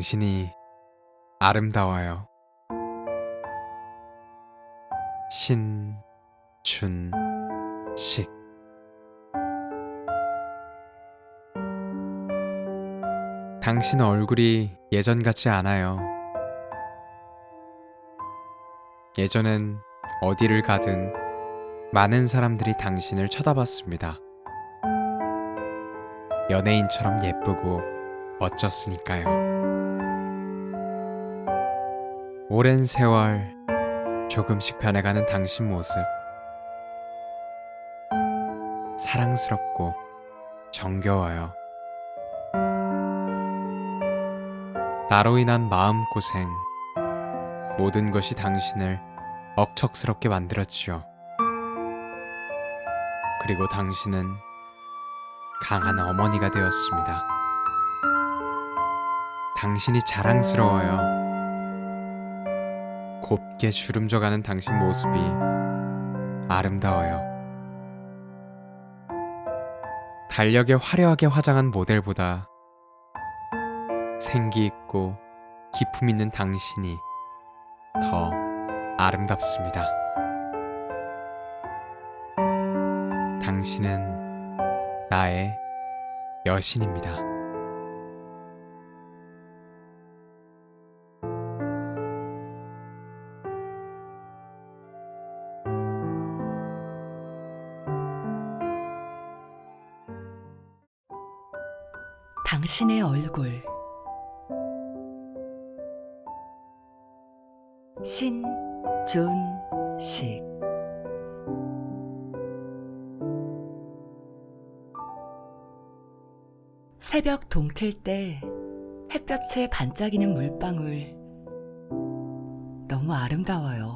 당신이 아름다워요. 신준식 당신 얼굴이 예전 같지 않아요. 예전엔 어디를 가든 많은 사람들이 당신을 쳐다봤습니다. 연예인처럼 예쁘고 멋졌으니까요. 오랜 세월 조금씩 변해가는 당신 모습. 사랑스럽고 정겨워요. 나로 인한 마음고생. 모든 것이 당신을 억척스럽게 만들었지요. 그리고 당신은 강한 어머니가 되었습니다. 당신이 자랑스러워요. 곱게 주름져가는 당신 모습이 아름다워요. 달력에 화려하게 화장한 모델보다 생기 있고 기품 있는 당신이 더 아름답습니다. 당신은 나의 여신입니다. 당신의 얼굴. 신준식. 새벽 동틀 때 햇볕에 반짝이는 물방울. 너무 아름다워요.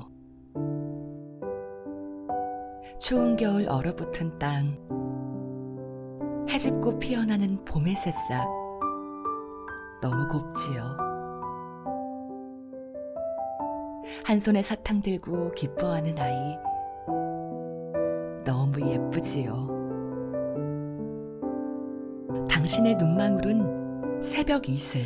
추운 겨울 얼어붙은 땅 해집고 피어나는 봄의 새싹 너무 곱지요. 한 손에 사탕 들고 기뻐하는 아이 너무 예쁘지요. 당신의 눈망울은 새벽 이슬.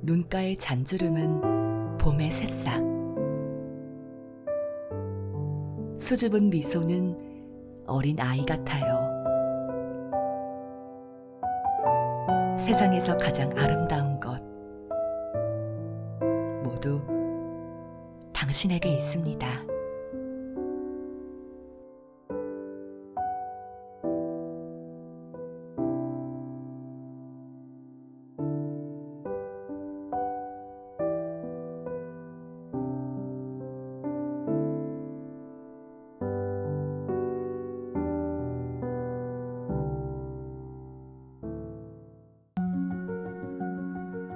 눈가의 잔주름은 봄의 새싹. 수줍은 미소는 어린 아이 같아요. 세상에서 가장 아름다운 것. 모두 당신에게 있습니다.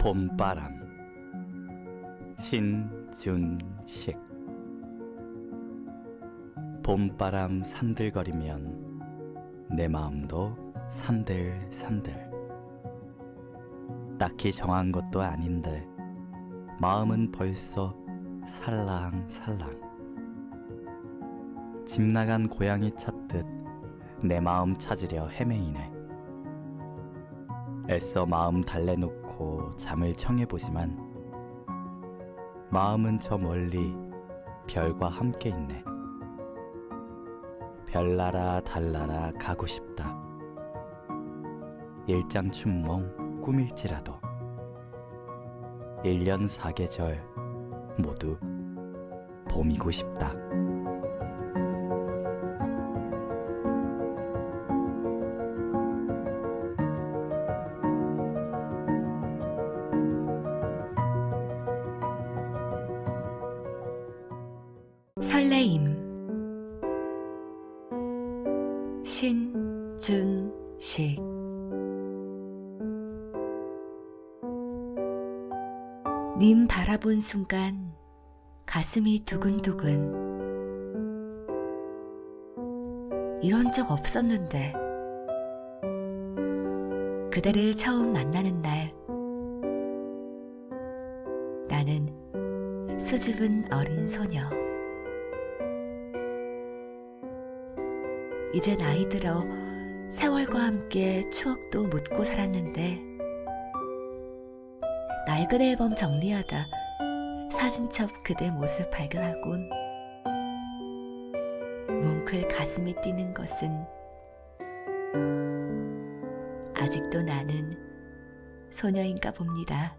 봄바람. 신준식. 봄바람 산들거리면 내 마음도 산들산들. 딱히 정한 것도 아닌데 마음은 벌써 살랑살랑. 집 나간 고양이 찾듯 내 마음 찾으려 헤매이네. 애써 마음 달래놓고 잠을 청해보지만 마음은 저 멀리 별과 함께 있네. 별나라 달나라 가고 싶다. 일장춘몽 꿈일지라도 일년 사계절 모두 봄이고 싶다. 님 바라본 순간 가슴이 두근두근. 이런 적 없었는데 그대를 처음 만나는 날 나는 수줍은 어린 소녀. 이제 나이 들어 세월과 함께 추억도 묻고 살았는데 낡은 앨범 정리하다 사진첩 그대 모습 발견하곤 뭉클 가슴이 뛰는 것은 아직도 나는 소녀인가 봅니다.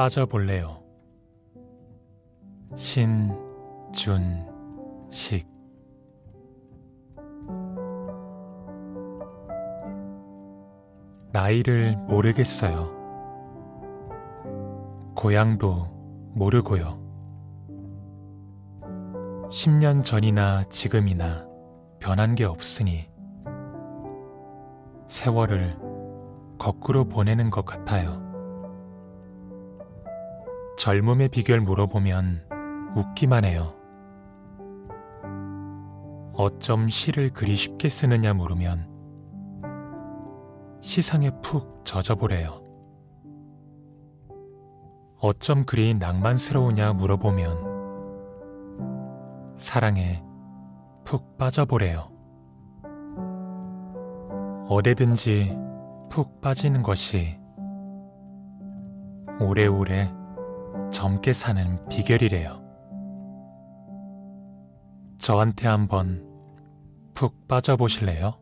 빠져볼래요. 신준식 나이를 모르겠어요. 고향도 모르고요. 10년 전이나 지금이나 변한 게 없으니 세월을 거꾸로 보내는 것 같아요. 젊음의 비결 물어보면 웃기만 해요. 어쩜 시를 그리 쉽게 쓰느냐 물으면 시상에 푹 젖어보래요. 어쩜 그리 낭만스러우냐 물어보면 사랑에 푹 빠져보래요. 어디든지 푹 빠지는 것이 오래오래 젊게 사는 비결이래요. 저한테 한번 푹 빠져보실래요?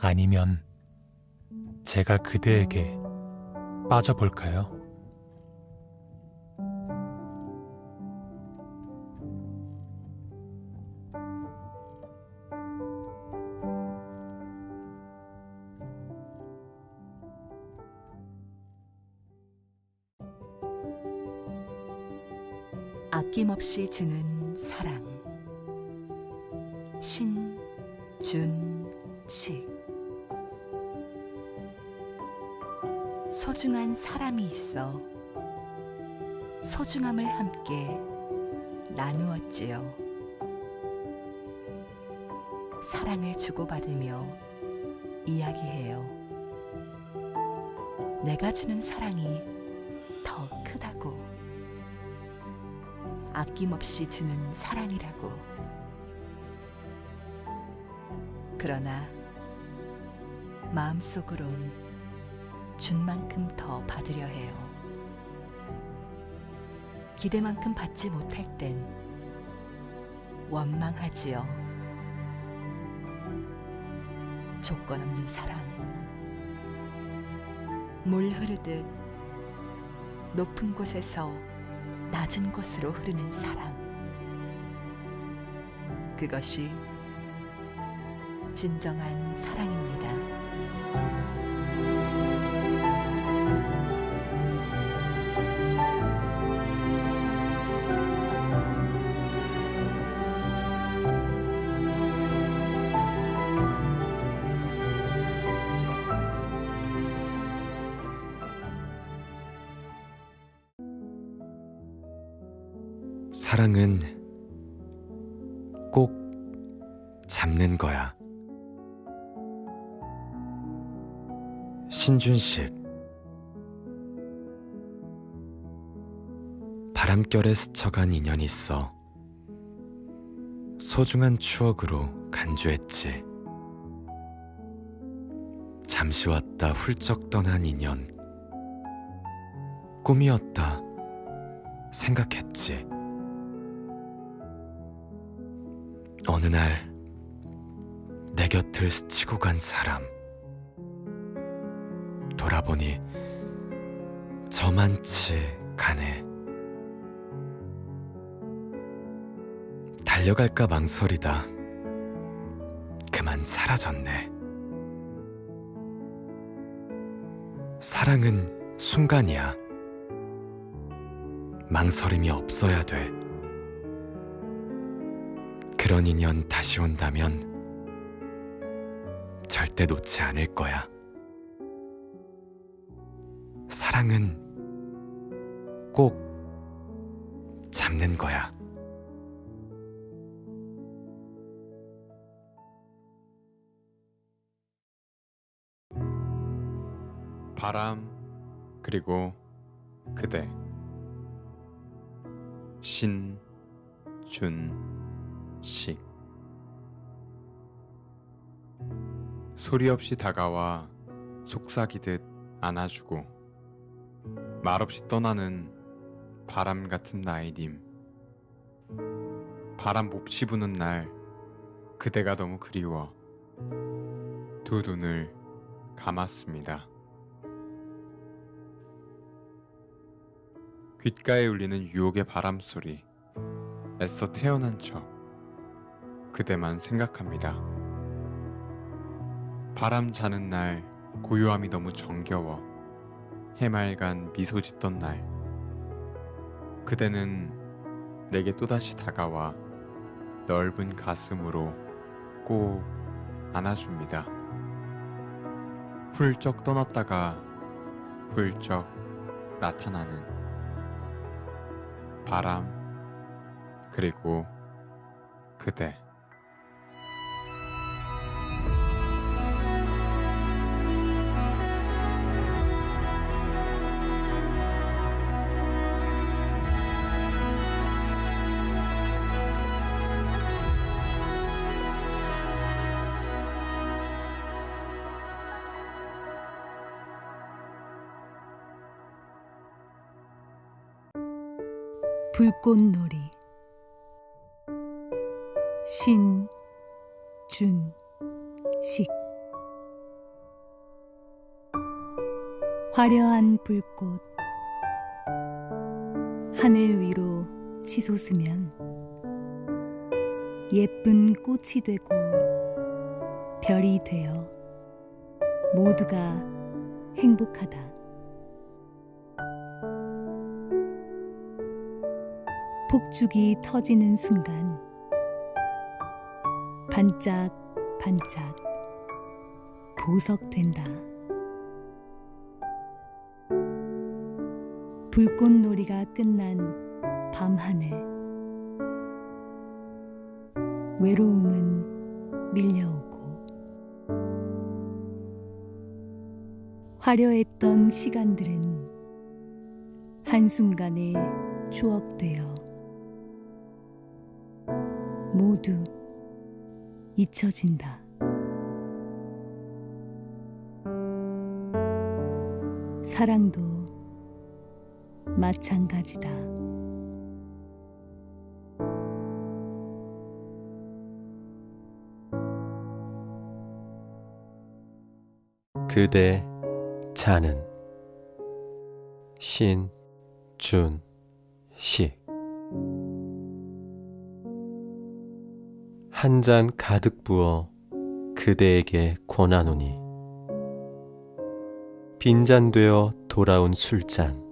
아니면 제가 그대에게 빠져볼까요? 아낌없이 주는 사랑. 신준식. 소중한 사람이 있어. 소중함을 함께 나누었지요. 사랑을 주고받으며 이야기해요. 내가 주는 사랑이 더 크다고. 아낌없이 주는 사랑이라고. 그러나 마음속으론 준 만큼 더 받으려 해요. 기대만큼 받지 못할 땐 원망하지요. 조건 없는 사랑. 물 흐르듯 높은 곳에서 낮은 곳으로 흐르는 사랑. 그것이 진정한 사랑입니다. 사랑은 꼭 잡는 거야. 신준식 바람결에 스쳐간 인연이 있어 소중한 추억으로 간주했지. 잠시 왔다 훌쩍 떠난 인연 꿈이었다 생각했지. 어느 날 내 곁을 스치고 간 사람. 돌아보니 저만치 가네. 달려갈까 망설이다. 그만 사라졌네. 사랑은 순간이야. 망설임이 없어야 돼 그런 인연 다시 온다면 절대 놓지 않을 거야. 사랑은 꼭 잡는 거야. 바람 그리고 그대 신준 식 소리 없이 다가와 속삭이듯 안아주고 말없이 떠나는 바람 같은 나이님. 바람 몹시 부는 날 그대가 너무 그리워 두 눈을 감았습니다. 귓가에 울리는 유혹의 바람 소리 애써 태어난 척 그대만 생각합니다. 바람 자는 날 고요함이 너무 정겨워 해맑은 미소 짓던 날 그대는 내게 또다시 다가와 넓은 가슴으로 꼭 안아줍니다. 훌쩍 떠났다가 훌쩍 나타나는 바람 그리고 그대 불꽃놀이. 신준식. 화려한 불꽃. 하늘 위로 치솟으면 예쁜 꽃이 되고 별이 되어 모두가 행복하다. 폭죽이 터지는 순간. 반짝 반짝. 보석 된다. 불꽃놀이가 끝난 밤하늘. 외로움은 밀려오고. 화려했던 시간들은 한순간에 추억되어 모두 잊혀진다. 사랑도 마찬가지다. 그대 자는 신준식 한 잔 가득 부어 그대에게 권하노니. 빈잔 되어 돌아온 술잔.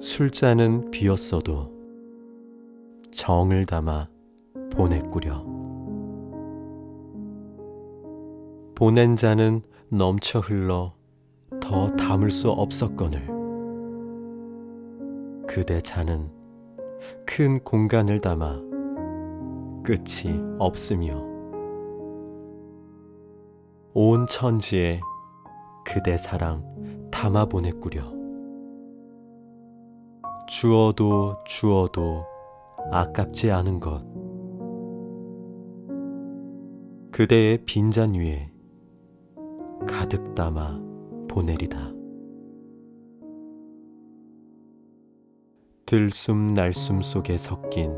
술잔은 비었어도 정을 담아 보내꾸려. 보낸 잔은 넘쳐 흘러 더 담을 수 없었거늘. 그대 잔은 큰 공간을 담아 끝이 없으며 온 천지에 그대 사랑 담아 보냈구려 주어도 주어도 아깝지 않은 것 그대의 빈잔 위에 가득 담아 보내리다. 들숨 날숨 속에 섞인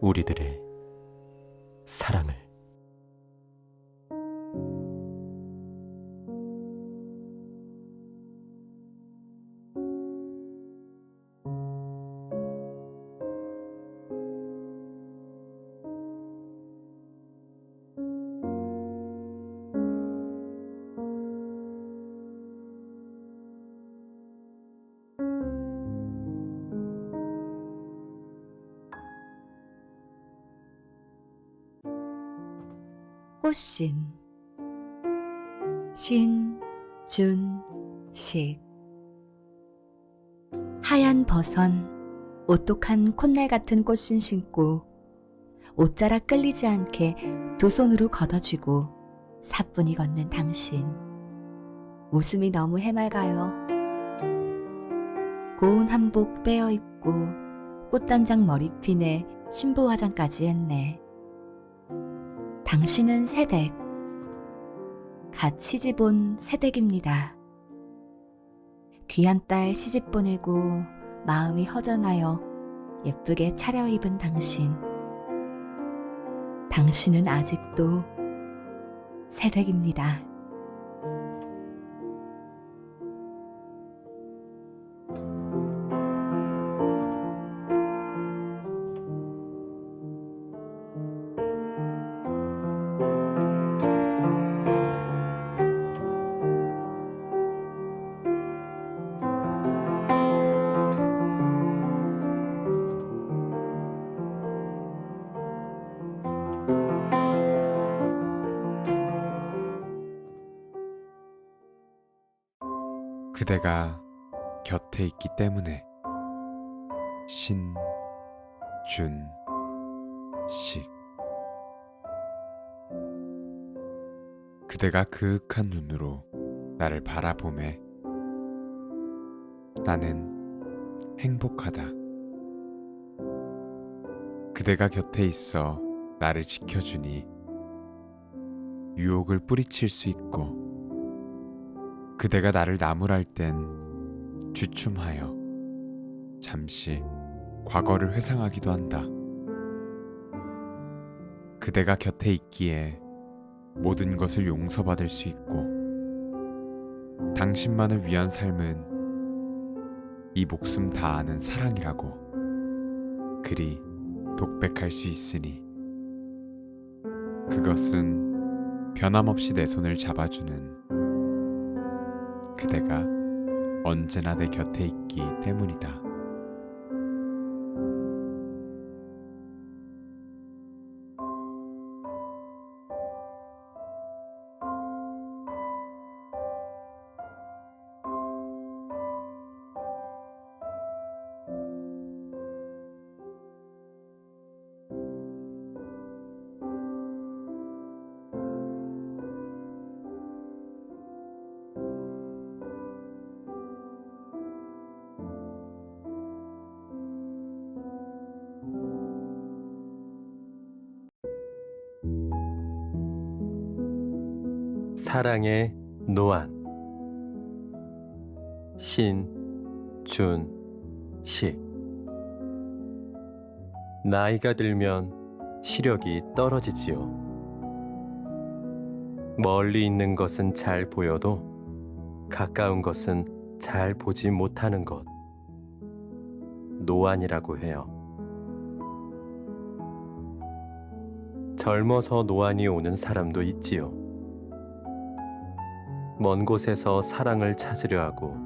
우리들의 사랑을 꽃신 신준식 하얀 버선 오똑한 콧날 같은 꽃신 신고 옷자락 끌리지 않게 두 손으로 걷어쥐고 사뿐히 걷는 당신. 웃음이 너무 해맑아요. 고운 한복 빼어 입고 꽃단장 머리핀에 신부 화장까지 했네. 당신은 새댁. 갓 시집 온 새댁입니다. 귀한 딸 시집 보내고 마음이 허전하여 예쁘게 차려입은 당신. 당신은 아직도 새댁입니다. 그대가 곁에 있기 때문에. 신, 준, 식. 그대가 그윽한 눈으로 나를 바라보매. 나는 행복하다. 그대가 곁에 있어 나를 지켜주니 유혹을 뿌리칠 수 있고 그대가 나를 나무랄 땐 주춤하여 잠시 과거를 회상하기도 한다. 그대가 곁에 있기에 모든 것을 용서받을 수 있고 당신만을 위한 삶은 이 목숨 다하는 사랑이라고 그리 독백할 수 있으니 그것은 변함없이 내 손을 잡아주는 그대가 언제나 내 곁에 있기 때문이다. 사랑의 노안 신, 준, 식 나이가 들면 시력이 떨어지지요. 멀리 있는 것은 잘 보여도 가까운 것은 잘 보지 못하는 것. 노안이라고 해요. 젊어서 노안이 오는 사람도 있지요. 먼 곳에서 사랑을 찾으려 하고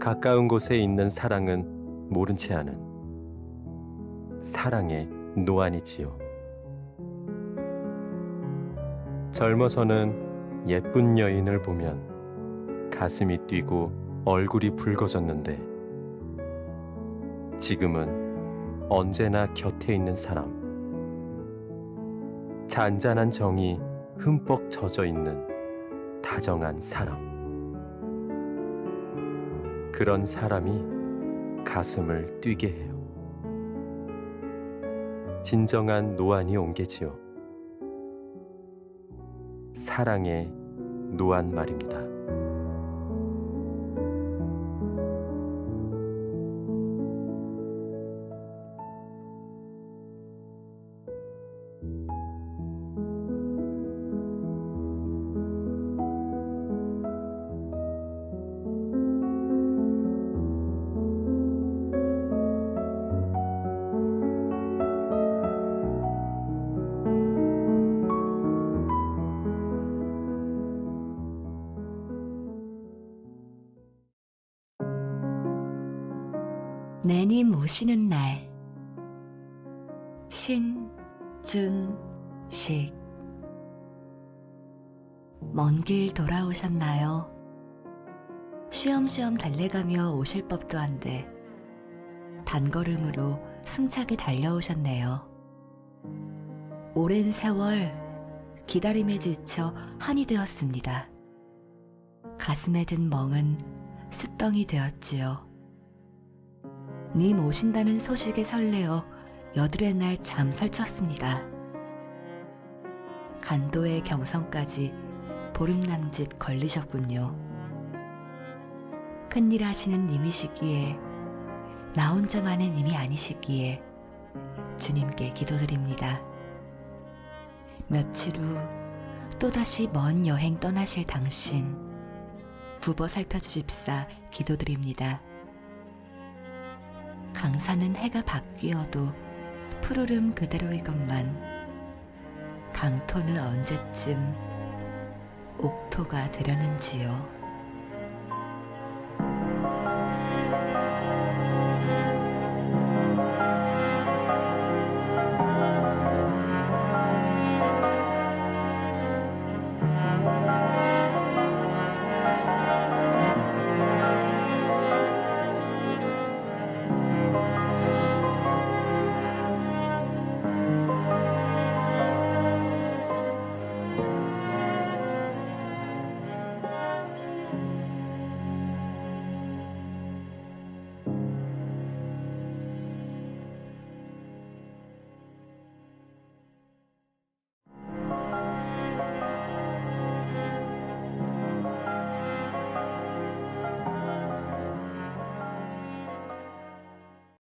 가까운 곳에 있는 사랑은 모른 채 하는 사랑의 노안이지요. 젊어서는 예쁜 여인을 보면 가슴이 뛰고 얼굴이 붉어졌는데 지금은 언제나 곁에 있는 사람 잔잔한 정이 흠뻑 젖어 있는 다정한 사람. 그런 사람이 가슴을 뛰게 해요. 진정한 노안이 온 게지요. 사랑의 노안 말입니다. 내님 오시는 날. 신, 준, 식. 먼 길 돌아오셨나요? 쉬엄쉬엄 달래가며 오실 법도 한데, 단걸음으로 숨차게 달려오셨네요. 오랜 세월 기다림에 지쳐 한이 되었습니다. 가슴에 든 멍은 숫덩이 되었지요. 님 오신다는 소식에 설레어 여드레 날 잠 설쳤습니다. 간도의 경성까지 보름남짓 걸리셨군요. 큰일 하시는 님이시기에 나 혼자만의 님이 아니시기에 주님께 기도드립니다. 며칠 후 또다시 먼 여행 떠나실 당신 부버 살펴주십사 기도드립니다. 강산은 해가 바뀌어도 푸르름 그대로이건만 강토는 언제쯤 옥토가 되려는지요.